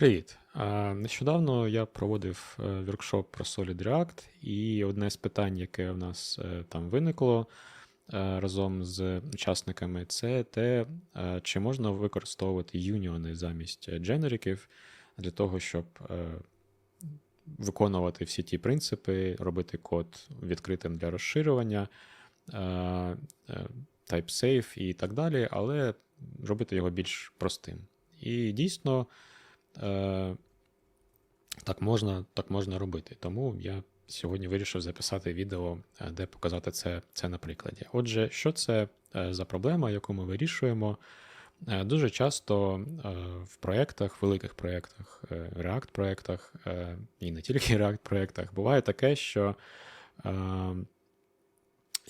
Привіт. Нещодавно я проводив е, воркшоп про Solid React, і одне з питань, яке в нас е, там виникло е, разом з учасниками, це те, чи можна використовувати юніони замість дженериків для того, щоб виконувати всі ті принципи, робити код відкритим для розширювання, е, type-safe і так далі, але робити його більш простим. І дійсно. Е, Так можна, так можна робити. Тому я сьогодні вирішив записати відео, е, де показати це, це на прикладі. Отже, що це е, за проблема, яку ми вирішуємо? Дуже часто в проєктах, великих проєктах, React-проєктах, і не тільки React-проєктах, буває таке, що,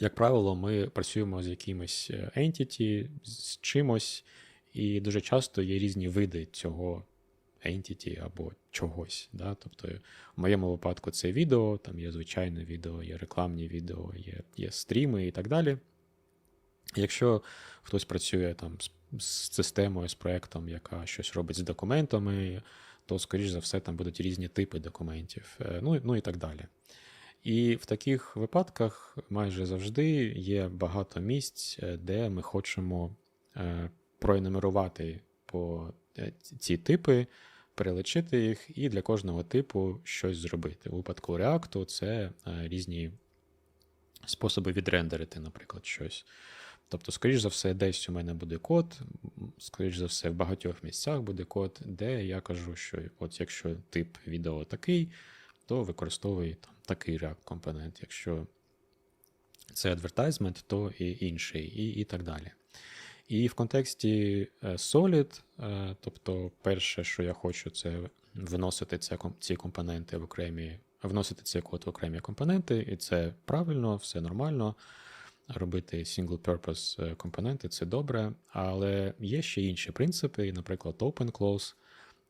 як правило, ми працюємо з якимось entity, з чимось, і дуже часто є різні види цього entity або чогось. Да? Тобто, в моєму випадку це відео, там є звичайне відео, є рекламні відео, є, є стріми і так далі. Якщо хтось працює там з, системою, з проектом, яка щось робить з документами, то, скоріш за все, там будуть різні типи документів, е, ну, ну і так далі. І в таких випадках майже завжди є багато місць, е, де ми хочемо е, проенумерувати по е, ці- типи, перелечити їх і для кожного типу щось зробити. У випадку React це е, різні способи відрендерити, наприклад, щось. Тобто, скоріш за все, десь у мене буде код, скоріш за все, в багатьох місцях буде код, де я кажу, що от якщо тип відео такий, то використовуй там такий React компонент. Якщо це advertisement, то і інший, і, і так далі. І в контексті е, Solid, е, тобто, перше, що я хочу, це вносити це, ці компоненти в окремі, вносити цей код в окремі компоненти, і це правильно, все нормально. Робити single-purpose е, компоненти це добре, але є ще інші принципи. Наприклад, OpenClose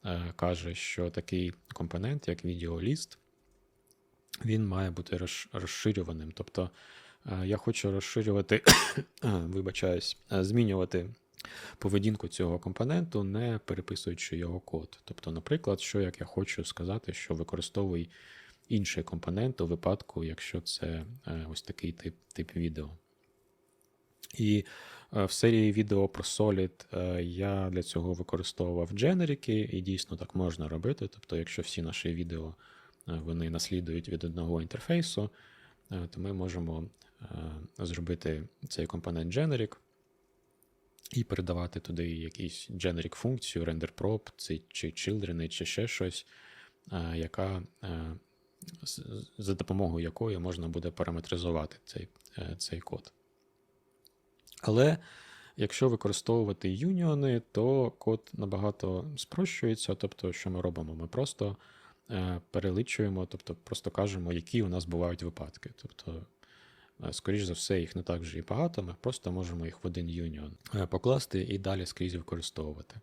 е, каже, що такий компонент, як VideoList, він має бути розширюваним. Тобто я хочу розширювати, вибачаюсь, е, змінювати поведінку цього компоненту, не переписуючи його код. Тобто, наприклад, що як я хочу сказати, що використовуй інший компонент у випадку, якщо це е, ось такий тип, тип відео. І е, в серії відео про Solid е, я для цього використовував дженерики, і дійсно так можна робити. Тобто, якщо всі наші відео е, вони наслідують від одного інтерфейсу, е, то ми можемо е, зробити цей компонент generic і передавати туди якийсь generic функцію, renderprop, чи, children, чи ще щось, е, яка, е, за допомогою якої можна буде параметризувати цей, е, цей код. Але якщо використовувати юніони, то код набагато спрощується. Тобто, що ми робимо? Ми просто е, переличуємо, тобто просто кажемо, які у нас бувають випадки. Тобто, е, скоріш за все, їх не так вже і багато, ми просто можемо їх в один юніон е, покласти і далі скрізь використовувати.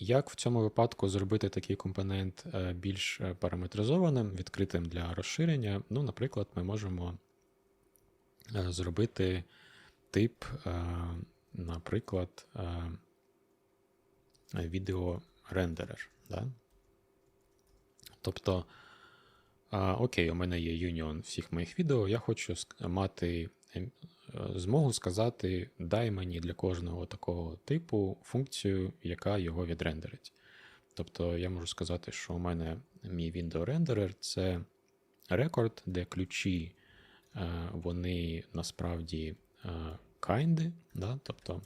Як в цьому випадку зробити такий компонент е, більш е, параметризованим, відкритим для розширення? Ну, наприклад, ми можемо е, зробити тип, е, наприклад, е, відеорендерер. Да? Тобто, а, окей, у мене є юніон всіх моїх відео, я хочу мати ем, е, змогу сказати, дай мені для кожного такого типу функцію, яка його відрендерить. Тобто я можу сказати, що у мене мій відеорендерер це рекорд, де ключі е, вони насправді е, да? тобто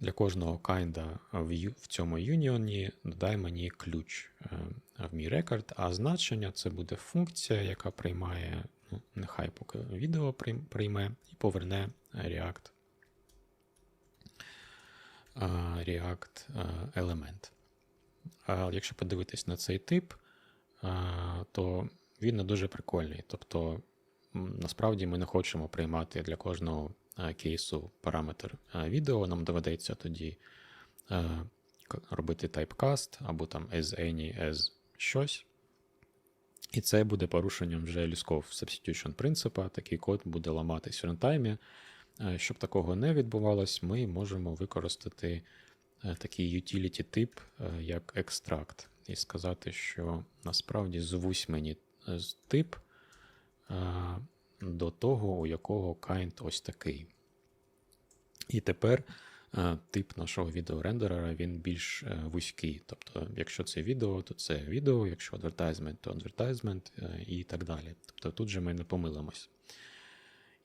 для кожного кайнда в, цьому юніоні додай мені ключ е, в мій рекорд, а значення це буде функція, яка приймає, ну, нехай поки відео прийме і поверне React, е, React е, елемент. Якщо подивитись на цей тип, то він не дуже прикольний. Тобто, насправді ми не хочемо приймати для кожного кейсу параметр відео. Нам доведеться тоді робити typecast або там as any, as щось. І це буде порушенням вже Liskov substitution принципа. Такий код буде ламатись в рантаймі. Е, Щоб такого не відбувалось, ми можемо використати е, такий utility тип, е, як extract, і сказати, що насправді звусь мені е, тип е, до того, у якого kind ось такий. І тепер е, тип нашого відеорендерера він більш е, вузький. Тобто, якщо це відео, то це відео, якщо advertisement, то е, і так далі. Тобто тут же ми не помилимось.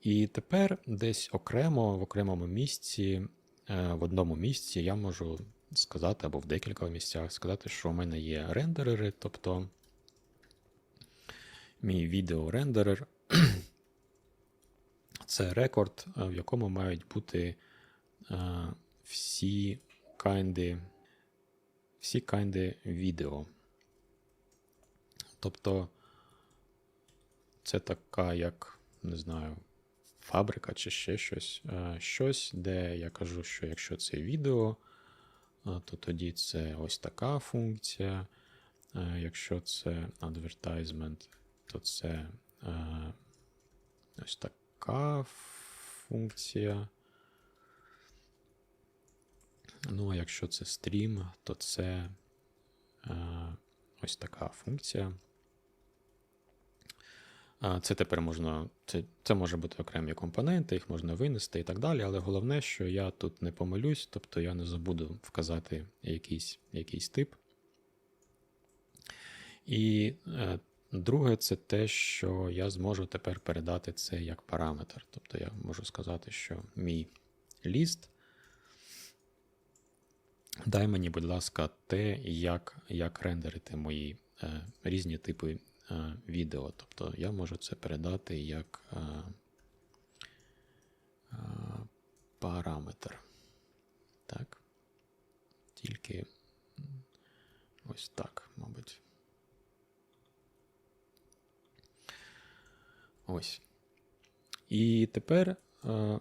І тепер десь окремо, в окремому місці, е, в одному місці я можу сказати, або в декілька місцях сказати, що в мене є рендерери, тобто мій відеорендерер це рекорд, е, в якому мають бути е, всі кайнди, всі кайнди відео. Тобто це така, як, не знаю, фабрика чи ще щось. Е, Щось, де я кажу, що якщо це відео, то тоді це ось така функція. Якщо це advertisement, то це ось функція. Ну, а якщо це стрім, то це е, ось така функція. Це тепер можна, це, це може бути окремі компоненти, їх можна винести і так далі. Але головне, що я тут не помилюсь, тобто я не забуду вказати якийсь, якийсь тип. І е, друге, це те, що я зможу тепер передати це як параметр. Тобто я можу сказати, що мій ліст. Дай мені, будь ласка, те, як, як рендерити мої е, різні типи е, відео. Тобто я можу це передати як е, е, параметр. Так. Тільки ось так, мабуть. Ось. І тепер, е,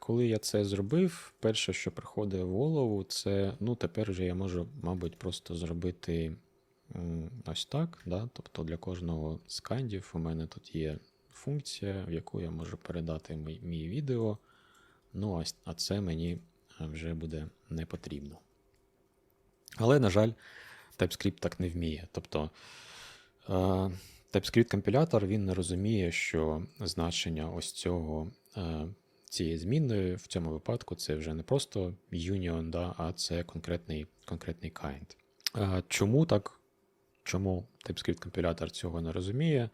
коли я це зробив, перше, що приходить в голову, це ну, тепер вже я можу, мабуть, просто зробити ось так. Да? Тобто для кожного з кандів у мене тут є функція, в яку я можу передати мій, мій відео. Ну, а це мені е, вже буде не потрібно. Але, на жаль, TypeScript так не вміє. Тобто. TypeScript компілятор він не розуміє, що значення ось цього е, цієї змінної в цьому випадку це вже не просто union, да, а це конкретний конкретний kind. Е, Чому так? Чому TypeScript компілятор цього не розуміє?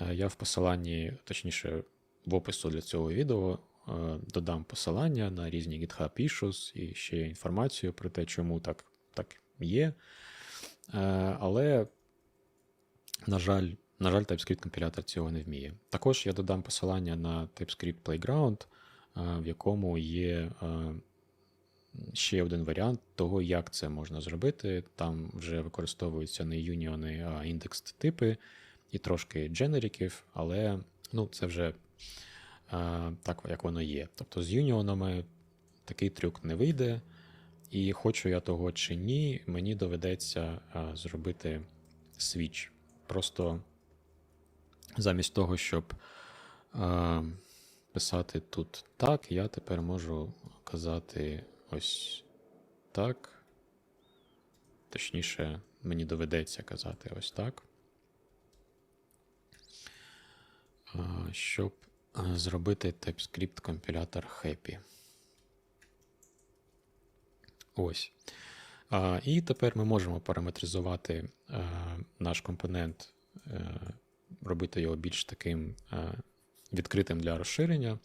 Е, Я в посиланні, точніше, в опису для цього відео додам посилання на різні GitHub issues і ще інформацію про те, чому так, так є. Але на жаль, на жаль, TypeScript компілятор цього не вміє. Також я додам посилання на TypeScript Playground, е, в якому є е, ще один варіант того, як це можна зробити. Там вже використовуються не юніони, а індекс типи і трошки дженериків, але ну, це вже е, так, як воно є. Тобто з юніонами такий трюк не вийде. І хочу я того чи ні, мені доведеться зробити свіч. Просто замість того, щоб а, писати тут так, я тепер можу казати ось так. Точніше, мені доведеться казати ось так. А, щоб зробити TypeScript компілятор happy. Ось. А, І тепер ми можемо параметризувати а, наш компонент, е, робити його більш таким е, відкритим для розширення.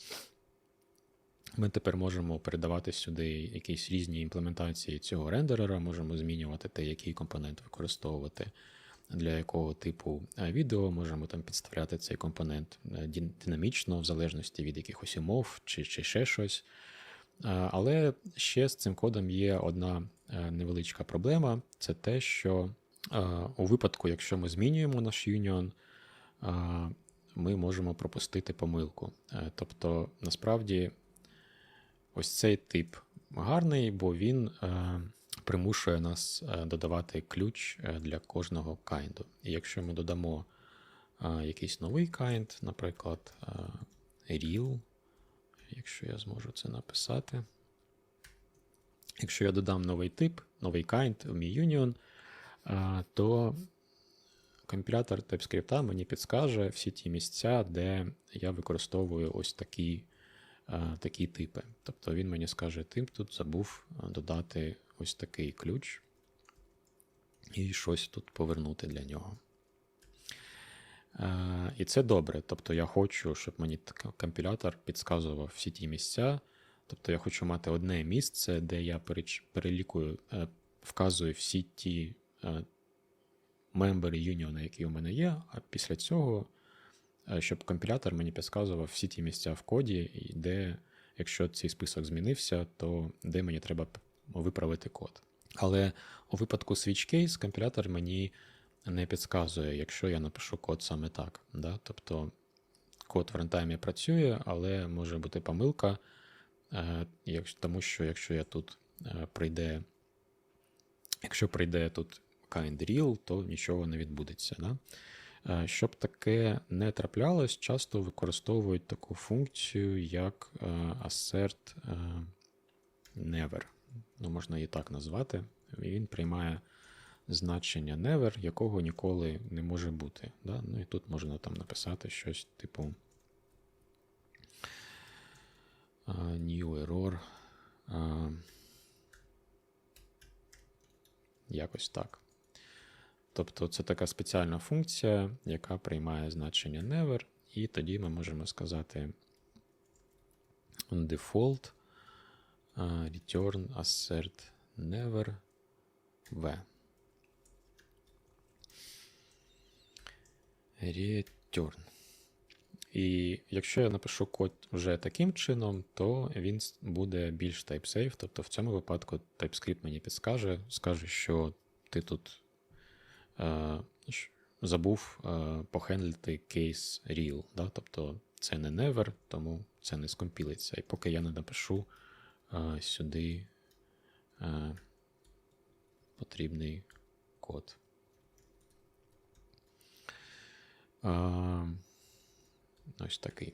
Ми тепер можемо передавати сюди якісь різні імплементації цього рендерера, можемо змінювати те, який компонент використовувати для якого типу е, відео. Можемо там підставляти цей компонент е, динамічно, в залежності від якихось умов чи, чи ще щось. Але ще з цим кодом є одна невеличка проблема: це те, що у випадку, якщо ми змінюємо наш е, ми можемо пропустити помилку. Е, Тобто, насправді, ось цей тип гарний, бо він е, примушує нас е, додавати ключ для кожного кайнду. І якщо ми додамо якийсь новий кайнд, наприклад, real, якщо я зможу це написати. Якщо я додам новий тип, новий kind в мій union, то компілятор TypeScript мені підскаже всі ті місця, де я використовую ось такі, такі типи. Тобто він мені скаже, ти тут забув додати ось такий ключ і щось тут повернути для нього. Е, І це добре. Тобто я хочу, щоб мені компілятор підказував всі ті місця. Тобто я хочу мати одне місце, де я перелікую, е, вказую всі ті мембери юніона, які у мене є, а після цього, е, щоб компілятор мені підказував всі ті місця в коді, де, якщо цей список змінився, то де мені треба виправити код. Але у випадку switch case компілятор мені не підказує, якщо я напишу код саме так. Да? Тобто код в рантаймі працює, але може бути помилка, е, тому що якщо я тут е, прийде, якщо прийде тут kind real, то нічого не відбудеться. Да? Е, Щоб таке не траплялось, часто використовують таку функцію, як е, assert е, never. Ну, можна її так назвати. І він приймає значення never, якого ніколи не може бути. Да? Ну і тут можна там написати щось типу new error. Якось так. Тобто це така спеціальна функція, яка приймає значення never, і тоді ми можемо сказати default return assert never v. Return. І якщо я напишу код вже таким чином, то він буде більш type-safe. Тобто в цьому випадку TypeScript мені підскаже, скаже, що ти тут забув е, похендлити кейс real. Да? Тобто це не never, тому це не скомпілиться. І поки я не напишу е, сюди е, потрібний код. Ось такий.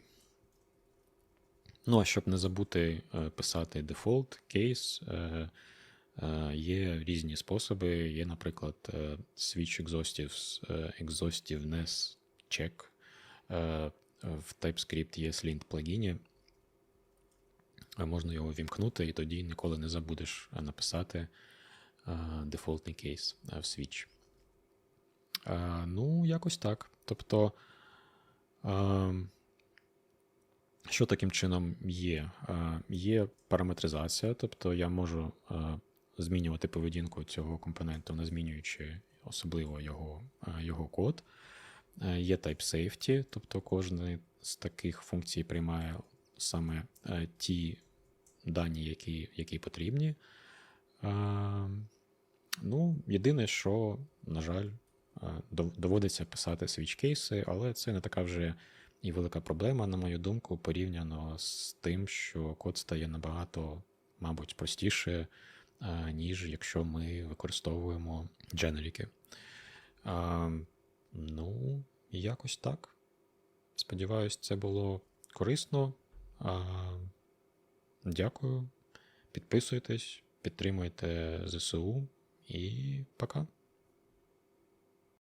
Ну, а щоб не забути е, писати default кейс, е, е, є різні способи. Є, наприклад, е, switch exhaustives, е, exhaustiveness check. Е, В TypeScript є Slint плагіні. Можна його вімкнути, і тоді ніколи не забудеш написати дефолтний кейс в switch. Ну, якось так. Тобто, е, що таким чином є? Є параметризація, тобто я можу змінювати поведінку цього компоненту, не змінюючи особливо його, е, його код. Е, Є type safety, тобто кожен з таких функцій приймає саме е, ті дані, які, які потрібні. Ну, єдине, що, на жаль, доводиться писати switch кейси, але це не така вже і велика проблема, на мою думку, порівняно з тим, що код стає набагато, мабуть, простіше, ніж якщо ми використовуємо дженеріки. Е, Ну, якось так. Сподіваюсь, це було корисно. Е, Дякую. Підписуйтесь, підтримуйте ЗСУ і пока.